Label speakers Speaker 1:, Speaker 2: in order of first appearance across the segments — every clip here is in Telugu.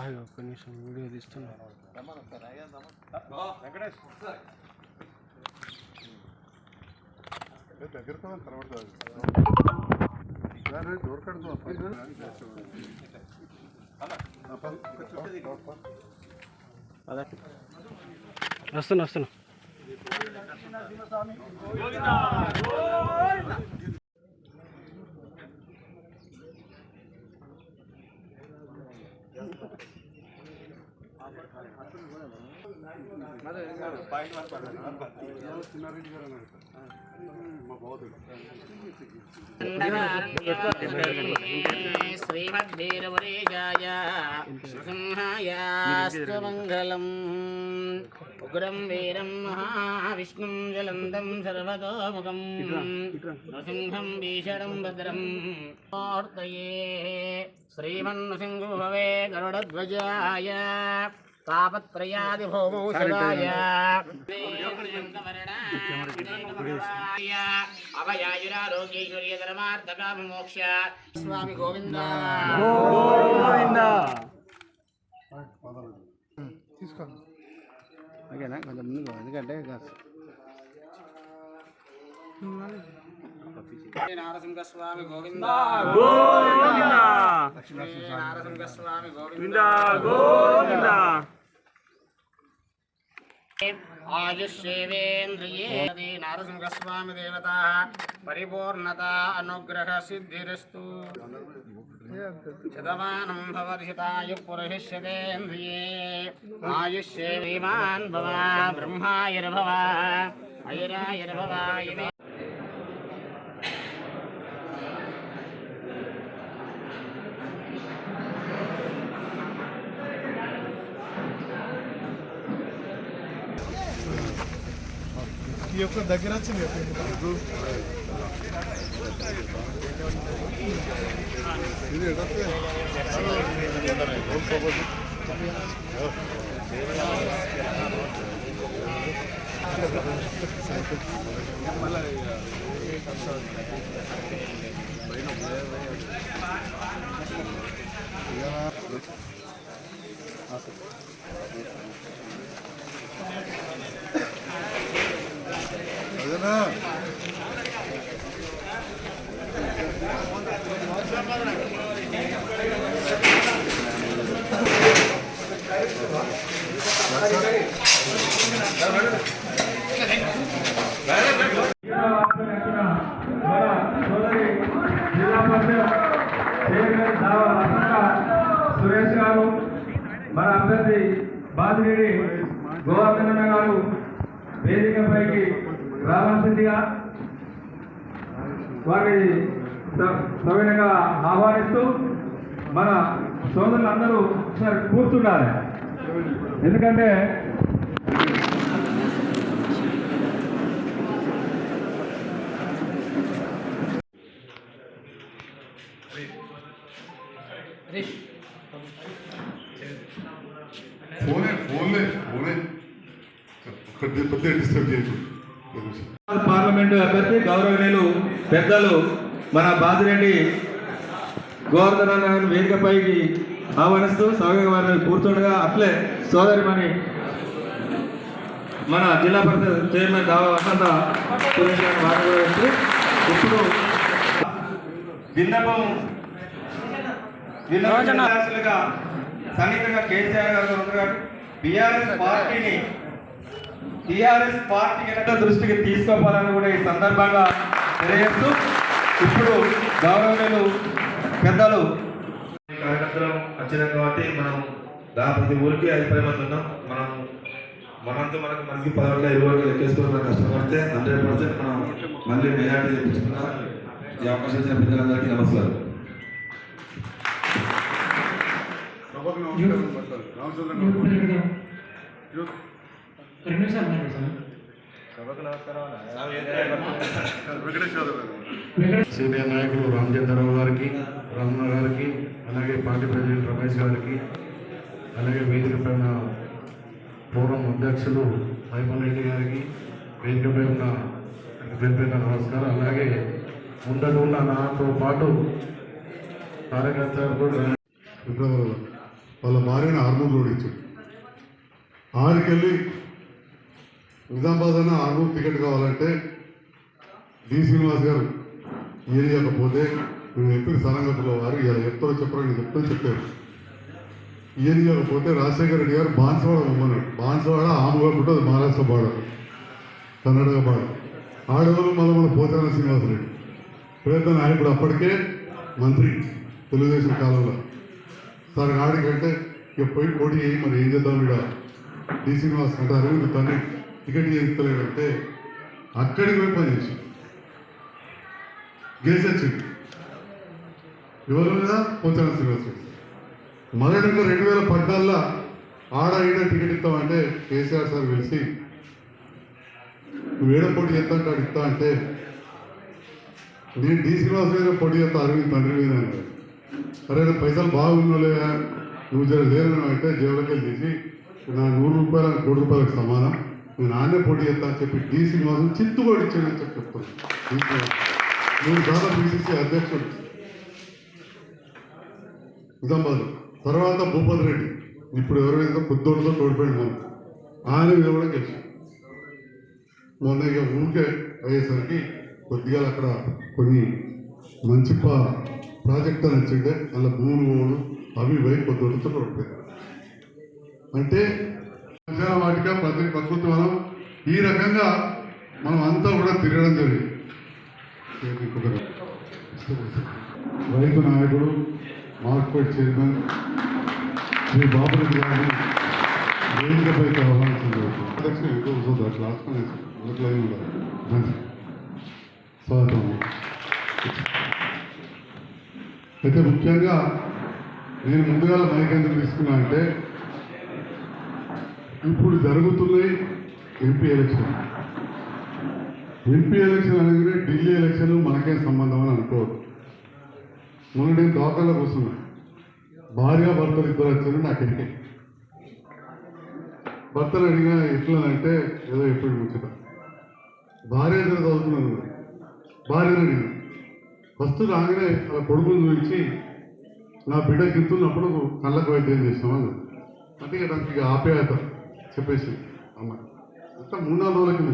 Speaker 1: ఆగు ఒక్క నిమిషం వీడియో తీస్తున్నా.
Speaker 2: దగ్గర కనబడుతుంది డోర్
Speaker 1: వస్తున్నా వస్తున్నా.
Speaker 2: చిన్నారెడ్డి గారు అన్నారు
Speaker 3: ఉగ్రం వీరం మహావిష్ణుం జలందం సర్వతోముఖం నృసింహం భీషణం భద్రం మూర్తయే శ్రీమన్నృసింహో భవే గరుడధ్వజాయ తాపత్రయాది భౌమౌ సదాయ అభయాయురారోగ్యైశ్వర్యధర్మార్థకామమోక్ష స్వామి గోవింద.
Speaker 2: తీసుకోండి
Speaker 1: ఓకేనా? కొంచెం ముందుకు ఎందుకంటే
Speaker 3: నారసింహ స్వామి గోవింద. నారసింహ స్వామి గోవింద. ఆయుష్యేవేంద్రియే నారసింహస్వామి దేవత పరిపూర్ణత అనుగ్రహ సిద్ధిరస్తు. శతమానం భవర్షితాయు పురుషిష్యతేంద్రియే ఆయుష్యే శ్రీమాన్ భవ బ్రహ్మాయుర్భవ ఐరాయుర్భవ
Speaker 2: ఈ యొక్క దగ్గర వచ్చింది ఇది ఎడతే అదేనా
Speaker 4: మన సోదరి జిల్లా పరిషత్ చైర్మన్ దావ లక్ష్మణ సురేష్ గారు మన అభ్యర్థి బాదిరెడ్డి గోవర్ధన గారు వేదికపైకి రావాల్సిందిగా వారిని స- ఆహ్వానిస్తూ మన సోదరులందరూ ఒకసారి కూర్చున్నారు ఎందుకంటే
Speaker 2: ఫోనే
Speaker 4: పార్లమెంటు అభ్యర్థి గౌరవనీయులు పెద్దలు మన బాజిరెడ్డి గోవర్ధన గారిని వేదికపైకి ఆహ్వానిస్తూ సౌకర్య వారిని కూర్చుండగా. అట్లే సోదరిమణి మన జిల్లా పరిషత్ చైర్మన్ దావా వసంత ఇప్పుడు విన్నపం విన్నపంగా సన్నిహితంగా కేసీఆర్ గారు బీఆర్ఎస్ పార్టీని టిఆర్ఎస్ పార్టీ కనుక దృష్టికి తీసుకోవాలని కూడా ఈ సందర్భంగా తెలియజేస్తూ ఇప్పుడు గౌరవనీయులు పెద్దలు
Speaker 5: కార్యకర్తలు వచ్చినాం కాబట్టి మనం దా ప్రతి ఊరికి ఐదు పది మంది ఉన్నాం మనం మనంతా మనకు మనకి పదవుల్లో ఇరవై వరకు లెక్కేసుకుని మనం కష్టపడితే హండ్రెడ్ పర్సెంట్ మనం మళ్ళీ మెజార్టీ తెప్పించుకున్నా ఈ అవకాశం ఇచ్చిన పెద్దలందరికీ నమస్కారం.
Speaker 2: సభకు నమస్కారం పట్టాలి రామచంద్ర వెంకటేష్ యాదవ్
Speaker 6: సీనియర్ నాయకులు రామచంద్రరావు గారికి రమణ గారికి అలాగే పార్టీ ప్రెసిడెంట్ రమేష్ గారికి అలాగే వేదిక పైన పూర్వం అధ్యక్షులు మైమన్ రెడ్డి గారికి వేదికపై ఉన్న పేరు నమస్కారం అలాగే ముందట ఉన్న నాతో పాటు కార్యకర్తలు
Speaker 2: ఇప్పుడు వాళ్ళ భార్యను ఆర్మూర్ ఓడించాడు ఆడికెళ్ళి నిజామాబాద్ అన్న ఆర్మూర్ టికెట్ కావాలంటే డి శ్రీనివాస్ గారు ఇయ్యకపోతే నేను చెప్పిన సరంగతుల వారు ఇలా చెప్తారో చెప్పరో నేను చెప్తాను చెప్పారు ఇయ్యకపోతే రాజశేఖర రెడ్డి గారు బాన్సవాడ ఉమ్మన్నాడు బాన్సవాడ ఆముగా పుట్టదు మహారాష్ట్ర బాడ కర్ణాటక బాడ ఆడవాళ్ళు మళ్ళీ మన పోతాన శ్రీనివాసరెడ్డి ప్రయత్న నాయకుడు అప్పటికే మంత్రి తెలుగుదేశం కాలంలో. సరే ఆడికంటే ఇక పోయి పోటీ మరి ఏం చేద్దాం ఇక్కడ డి శ్రీనివాస్ అంటారు. తండ్రి టికెట్ చేస్తలేడంటే అక్కడికి పోయి పని చేసి. గెలిచొచ్చింది ఎవరు మీద పోతాన శ్రీనివాస్ మొదటిగా రెండు వేల పద్నాలుగులో ఆడ ఈడ టికెట్ ఇస్తామంటే కేసీఆర్ సార్ కలిసి నువ్వు ఏడ పోటీ చేస్తా ఇస్తా అంటే నేను డి శ్రీనివాస్ గారు పోటీ చేస్తా అరవింద్ తండ్రి మీద అన్నాడు అరే నా పైసలు బాగున్నోలే నువ్వు జర లేరు అంటే జేబులకి తీసి నా నూరు రూపాయల కోటి రూపాయలకు సమానం. నువ్వు నాన్నే పోటీ చేస్తా అని చెప్పి డి శ్రీనివాసం చిత్తుబడి ఇచ్చాడని చెప్పి చెప్తాను. నువ్వు శ్రీనివాస్. బీసీసీ అధ్యక్షుడు. నిజామాబాద్. తర్వాత భూపతి రెడ్డి. ఇప్పుడు ఎవరైతే కొద్దోడితో తోడిపోయింది మనం ఆయన మీద కూడా గెలిచి మొన్న ఇక ఊరికే అయ్యేసరికి కొద్దిగా అక్కడ కొన్ని మంచి పా- ప్రాజెక్ట్ అని వచ్చింటే అలా భూములు అవి ఇవి కొద్దితో తోడిపోయింది అంటే మధ్యాహ్న వాటిక ప్రతి ఈ రకంగా మనం అంతా కూడా తిరగడం జరిగింది. రైతు నాయకుడు మార్కెట్ చైర్మన్ శ్రీ బాబురెడ్డి గారిని వేదికపైకి ఆహ్వానించడం అధ్యక్షులు ఎంతో కూర్చోదు అట్లా ఆసుకొని అట్లా ఏమి ఉండదు. మంచి స్వాగతం. అయితే ముఖ్యంగా నేను ముందుగా మైక్ ఎందుకు తీసుకున్నా అంటే ఇప్పుడు జరుగుతున్నాయి ఎంపీ ఎలక్షన్. ఎంపీ ఎలక్షన్ అనగానే ఢిల్లీ ఎలక్షన్ మనకేం సంబంధం అని అనుకోవద్దు. మొన్న నేను దోకల్లో కూర్చున్నా. భార్య భర్తలు ఇద్దరు వచ్చారు నాకు ఎక్కే భర్తలు అడిగినా ఎట్లా అంటే ఏదో ఎప్పుడు ముచ్చట. భార్య దగ్గర చదువుతున్నాను భార్యను అడిగిన. ఫస్ట్ రాగానే అలా కొడుకుని చూపించి నా బిడ్డ గిత్తున్నప్పుడు కళ్ళకు వైద్యం చేసినామని అంటే దానికి ఇక ఆప్యాయత. చెప్పేసి. అమ్మ అంతా మూడు నాలుగు రోజుల కింద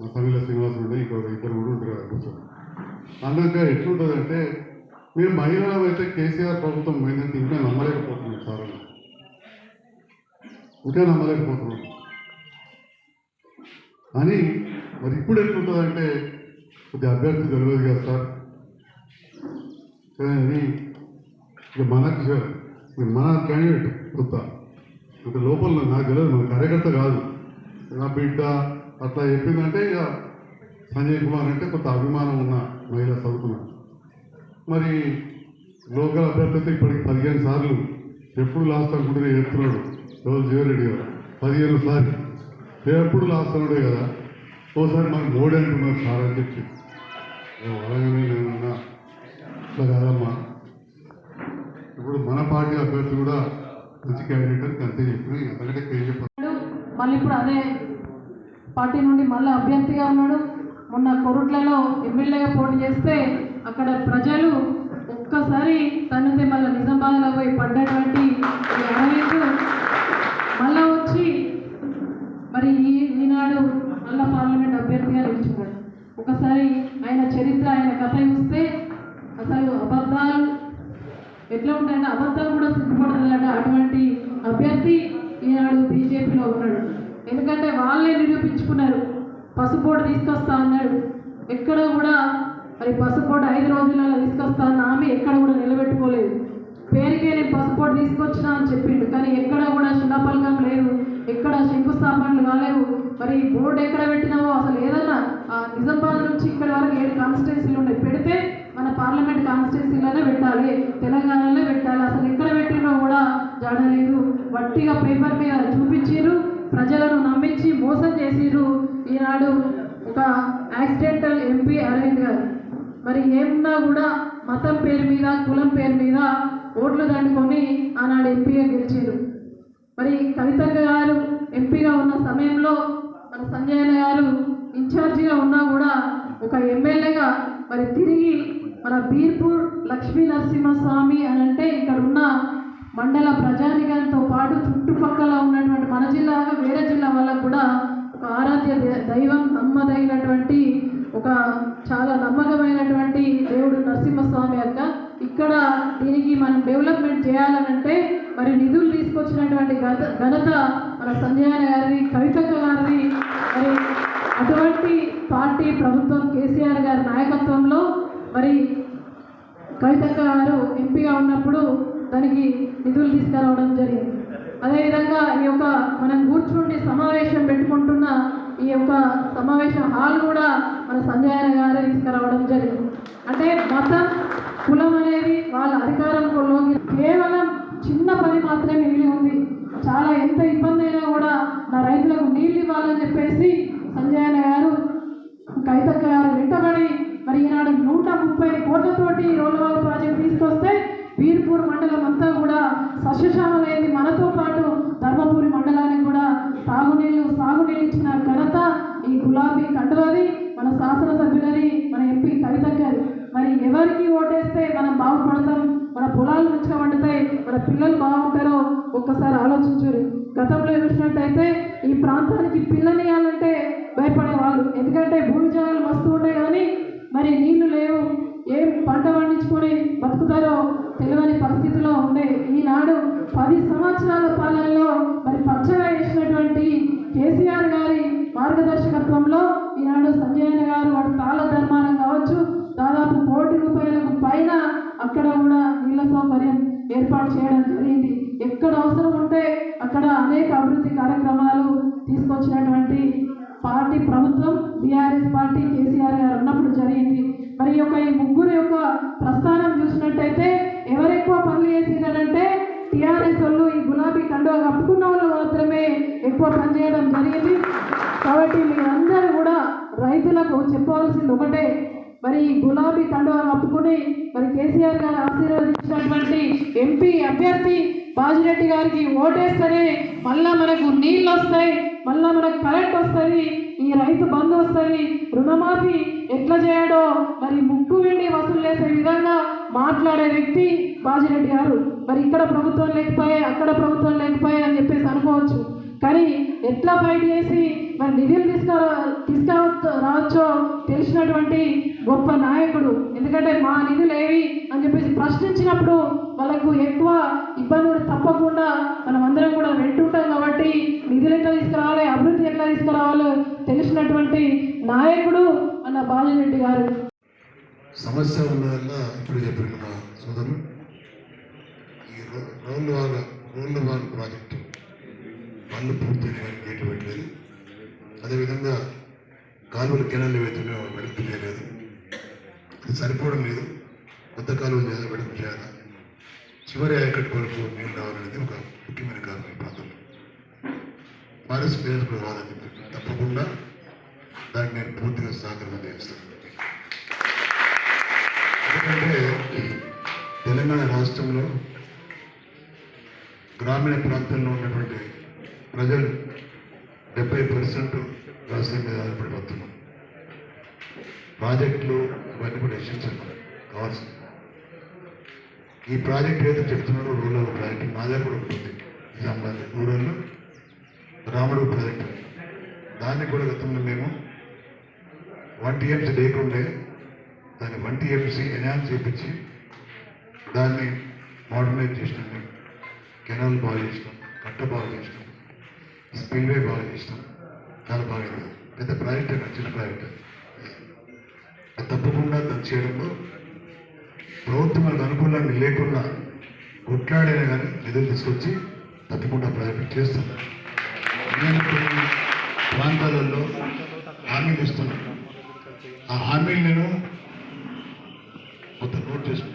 Speaker 2: మా తమిళ శ్రీనివాస్ ఉండే ఇద్దరు కూడా ఉంటారు కూర్చొని. అన్నాక ఎట్లుంటుందంటే మీరు మహిళలు అయితే కేసీఆర్ ప్రభుత్వం పోయిందంటే ఇంకా నమ్మలేకపోతున్నాం సార్ ఇంకా నమ్మలేకపోతున్నాం. అని మరి ఇప్పుడు ఎట్లుంటుందంటే కొద్ది అభ్యర్థి తెలియదు కదా సార్. కానీ ఇక మనకు మన క్యాండిడేట్ కొత్త. అంటే లోపల నాకు తెలియదు మన కార్యకర్త కాదు. నా బిడ్డ అట్లా చెప్పిందంటే ఇక సంజయ్ కుమార్ అంటే కొంత అభిమానం ఉన్న మహిళ చదువుతున్నా మరి లోకల్ అభ్యర్థి అయితే ఇప్పటికి పదిహేను సార్లు ఎప్పుడు లాస్ట్ అనుకుంటే చెప్తున్నాడు రోజు జీవరెడ్డి గారు. పదిహేను సార్లు. ఎప్పుడు లాస్ట్ అనుడే కదా ఓసారి మనకు మోడీ అంటున్నారు సార్ అని చెప్పి. ఓ, అలాగనే నేనున్నా. కాదమ్మా. ఇప్పుడు మన పార్టీ అభ్యర్థి కూడా
Speaker 7: మళ్ళీ ఇప్పుడు అదే పార్టీ నుండి మళ్ళీ అభ్యర్థిగా ఉన్నాడు. మొన్న కొరుట్లలో ఎమ్మెల్యేగా పోటీ చేస్తే అక్కడ ప్రజలు ఒక్కసారి తనది మళ్ళీ నిజామాబాద్లో పోయి పడ్డటువంటి అరవింద్ మళ్ళా వచ్చి మరి ఈ ఈనాడు మళ్ళా పార్లమెంట్ అభ్యర్థిగా నిలిచున్నాడు ఒకసారి ఆయన చరిత్ర ఆయన కథ చూస్తే అసలు అబద్ధాలు ఎట్లా ఉంటాయంటే అబద్ధాలు కూడా సిగ్గుపడుతుందంట అటువంటి అభ్యర్థి ఈనాడు బీజేపీలో ఉన్నాడు. ఎందుకంటే వాళ్ళే నిరూపించుకున్నారు. పసుపోటు తీసుకొస్తా అన్నాడు. ఎక్కడ కూడా మరి పసుపోటు ఐదు రోజులలో తీసుకొస్తా అన్న ఆమె ఎక్కడ కూడా నిలబెట్టుకోలేదు. పేరుకే నేను పసుపోటు తీసుకొచ్చినా అని చెప్పిండు. కానీ ఎక్కడ కూడా శిలాపలకం లేదు. ఎక్కడ శంకుస్థాపనలు కాలేవు. మరి బోర్డు ఎక్కడ పెట్టినావో అసలు ఏదన్నా ఆ నిజామాబాద్ నుంచి ఇక్కడ వరకు ఏడు కాన్స్టిట్యున్సీలు ఉన్నాయి. పెడితే మన పార్లమెంట్ కాన్స్టిట్యున్సీలోనే పెట్టాలి. తెలంగాణలో పెట్టాలి. అసలు ఎక్కడ పెట్టినా కూడా జాడలేదు వట్టిగా పేపర్ మీద చూపించారు ప్రజలను నమ్మించి మోసం చేసిరు ఈనాడు ఒక యాక్సిడెంటల్ ఎంపీ అరవింద్ గారు. మరి ఏమున్నా కూడా మతం పేరు మీద కులం పేరు మీద ఓట్లు దండుకొని ఆనాడు ఎంపీగా గెలిచారు మరి కవిత గారు ఎంపీగా ఉన్న సమయంలో మన సంజయ్ గారు ఇన్ఛార్జిగా ఉన్నా కూడా ఒక ఎమ్మెల్యేగా మరి తిరిగి మన బీర్పూర్ లక్ష్మీ నరసింహస్వామి అని అంటే ఇక్కడ ఉన్న మండల ప్రజానికంతో పాటు చుట్టుపక్కల ఉన్నటువంటి మన జిల్లాగా వేరే జిల్లా వాళ్ళకు కూడా ఒక ఆరాధ్య దైవం నమ్మదగినటువంటి ఒక చాలా నమ్మకమైనటువంటి దేవుడు నరసింహస్వామి యొక్క ఇక్కడ దీనికి మనం డెవలప్మెంట్ చేయాలనంటే మరి నిధులు తీసుకొచ్చినటువంటి గత ఘనత మన సంజయన గారిది కవితక్క గారిది. మరి అటువంటి పార్టీ ప్రభుత్వం కేసీఆర్ గారి నాయకత్వంలో మరి కవితక్క గారు ఎంపీగా ఉన్నప్పుడు దానికి నిధులు తీసుకురావడం జరిగింది. అదేవిధంగా ఈ యొక్క మనం కూర్చుండి సమావేశం పెట్టుకుంటున్న ఈ యొక్క సమావేశ హాల్ కూడా మన సంజయన గారే తీసుకురావడం జరిగింది. అంటే మతం కులం అనేది వాళ్ళ అధికారంలోకి కేవలం చిన్న పని మాత్రమే మిగిలి ఉంది. చాలా ఎంత ఇబ్బంది అయినా కూడా నా రైతులకు నీళ్ళు ఇవ్వాలని చెప్పేసి సంజయ్ గారు కవితక్క గారు వెంటబడి మరి ఈనాడు నూట ముప్పై కోట్లతోటి రోలవాల్ ప్రాజెక్ట్ తీసుకొస్తే వీర్పూర్ మండలం అంతా కూడా మనతో పాటు ధర్మపురి మండలానికి కూడా తాగునీళ్ళు సాగునీళ్ళు ఇచ్చిన ఘనత ఈ గులాబీ కండువది మన శాసనసభ్యులని మన ఎంపీ కవితక్కది మరి ఎవరికి ఓటేస్తే మనం బాగుపడతాం? మన పొలాలు మంచిగా పండుతాయి. మన పిల్లలు బాగుంటారో ఒక్కసారి ఆలోచించరు. గతంలో చూసినట్టయితే ఈ ప్రాంతానికి పిల్లనియాలంటే భయపడేవాళ్ళు. ఎందుకంటే భూమి జాగాలు వస్తూ ఉన్నాయి కానీ మరి నీళ్ళు లేవు. ఏం పంట పండించుకొని బతుకుతారో తెలియని పరిస్థితిలో ఉండే ఈనాడు పది సంవత్సరాల పాలనలో మరి పచ్చగా వేసినటువంటి కేసీఆర్ గారి మార్గదర్శకత్వంలో ఈనాడు సంజయన గారు వాటి తాళ ధర్మానం కావచ్చు దాదాపు కోటి రూపాయలకు పైన అక్కడ కూడా నీళ్ళ సౌకర్యం ఏర్పాటు చేయడం జరిగింది. ఎక్కడ అవసరం ఉంటే అక్కడ అనేక అభివృద్ధి కార్యక్రమాలు తీసుకొచ్చినటువంటి పార్టీ ప్రభుత్వం బీఆర్ఎస్ పార్టీ కేసీఆర్ గారు ఉన్నప్పుడు జరిగింది. మరి యొక్క ఈ ముగ్గురు యొక్క ప్రస్థానం చూసినట్టయితే ఎవరు ఎక్కువ పనులు చేసిందంటే టీఆర్ఎస్ వాళ్ళు ఈ గులాబీ కండువా కప్పుకున్న వాళ్ళు మాత్రమే ఎక్కువ పనిచేయడం జరిగింది. కాబట్టి మీరందరూ కూడా రైతులకు చెప్పవలసింది ఒకటే మరి ఈ గులాబీ కండువా కప్పుకుని మరి కేసీఆర్ గారు ఆశీర్వదించినటువంటి ఎంపీ అభ్యర్థి బాజిరెడ్డి గారికి ఓటేస్తేనే మళ్ళా మనకు నీళ్ళు వస్తాయి మళ్ళా మనకు కరెంట్ వస్తుంది ఈ రైతు బంధు వస్తుంది రుణమాఫీ ఎట్లా చేయడో? మరి ముక్కు వెండి వసూలు చేసే విధంగా మాట్లాడే వ్యక్తి బాజిరెడ్డి గారు. మరి ఇక్కడ ప్రభుత్వం లేకపోయే అక్కడ ప్రభుత్వం లేకపోయే అని చెప్పేసి అనుకోవచ్చు. కానీ ఎట్లా ఫైట్ చేసి మరి నిధులు తీసుకురా తీసుకురావచ్చో తెలిసినటువంటి గొప్ప నాయకుడు. ఎందుకంటే మా నిధులు ఏవి అని చెప్పేసి ప్రశ్నించినప్పుడు వాళ్ళకు ఎక్కువ ఇబ్బందులు తప్పకుండా మనం అందరం కూడా వెంటుంటాం కాబట్టి నిధులు ఎట్లా తీసుకురావాలి అభివృద్ధి ఎట్లా తీసుకురావాలో తెలిసినటువంటి నాయకుడు మన బాలిరెడ్డి గారు.
Speaker 6: సమస్య ఉన్నదల్ల ఇప్పుడు చెప్పిన మా సోదరులు ఈ రో- రోడ్ల వారు రోడ్ల వారు ప్రాజెక్టు. పనులు పూర్తి గేటు పెట్టలేదు. అదేవిధంగా కాలువలు కెనాలు ఏవైతున్నాయో వెడల్పు చేయలేదు. అది సరిపోవడం లేదు. కొత్త కాలువలు చేయాలి వెడల్పు చేయాలి? చివరి ఆయకట్టు వరకు నీళ్ళు రావాలనేది ఒక ముఖ్యమైన కారణం ఈ ప్రాంతంలో. ఫారెస్ట్ క్లియరెన్స్ కూడా రాదని చెప్పి తప్పకుండా దాన్ని నేను పూర్తిగా సహకారం చేస్తాను. ఎందుకంటే తెలంగాణ రాష్ట్రంలో గ్రామీణ ప్రాంతంలో ఉన్నటువంటి ప్రజలు డెబ్బై పర్సెంట్ వ్యవసాయం మీద ఆధారపడి పోతున్నాం ప్రాజెక్టులు ఇవన్నీ కూడా ఎసెన్షియల్ కావాల్సింది. ఈ ప్రాజెక్ట్ ఏదైతే చెప్తున్నారో రూరల్ ప్రాజెక్ట్ మా దగ్గర కూడా ఉంటుంది. నిజామాబాద్ రూరల్లో రాముడు ప్రాజెక్ట్. దాన్ని కూడా గతంలో మేము వన్ టీఎంసీ లేకుండే దాన్ని వన్ టీఎంసీ ఎన్హాన్స్ చేయించి దాన్ని మోడర్నైజ్ చేసినాం మేము. కెనాల్ బాగా చేసినాం కట్ట బాగా చేసినాం స్పిల్వే బాగా చేసినాం. చాలా బాగా పెద్ద ప్రాజెక్ట్ నచ్చిన ప్రాజెక్ట్ అది తప్పకుండా దాన్ని చేయడంలో ప్రభుత్వం మనకు అనుకూలంగా లేకుండా కొట్లాడైనా కానీ నిధులు తీసుకొచ్చి తప్పకుండా ప్రాజెక్ట్ చేస్తాం నేను కొన్ని ప్రాంతాలలో హామీలు ఇస్తున్నాను. ఆ హామీలను కొంత నోట్ చేసుకుంటాం